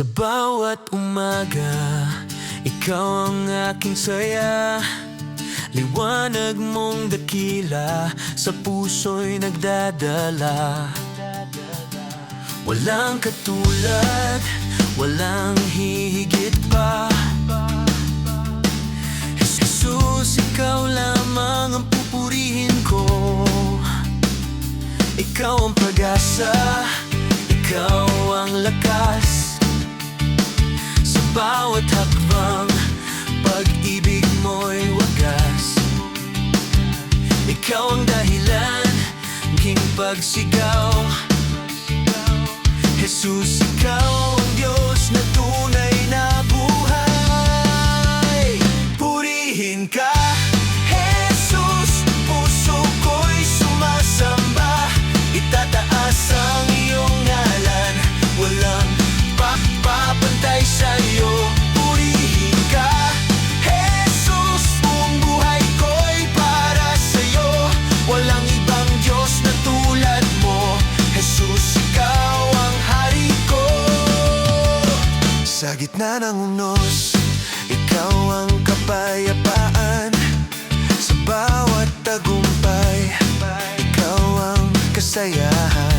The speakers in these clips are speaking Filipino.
Sa bawat umaga, ikaw ang aking saya. Liwanag mong dakila, sa puso'y nagdadala. Walang katulad, walang hihigit pa. Jesus, ikaw lamang ang pupurihin ko. Ikaw ang pag-asa, ikaw ang lakas bawat hakbang, pag-ibig mo'y wagas. Ikaw ang dahilan, king pagsigaw. Jesus, ikaw gitna ng unos Ikaw ang kapayapaan. Sa bawat tagumpay Ikaw ang kasayahan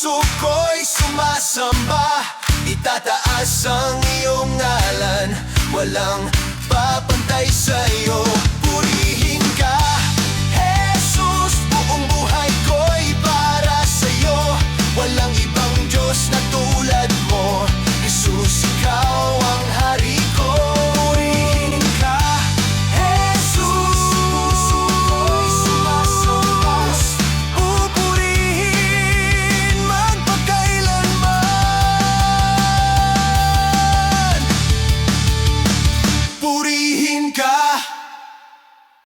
puso ko'y sumasamba Itataas ang iyong ngalan. Walang papantay sa'yo Purihin ka, Jesus Buong buhay ko'y para sa'yo. Walang ibang Diyos na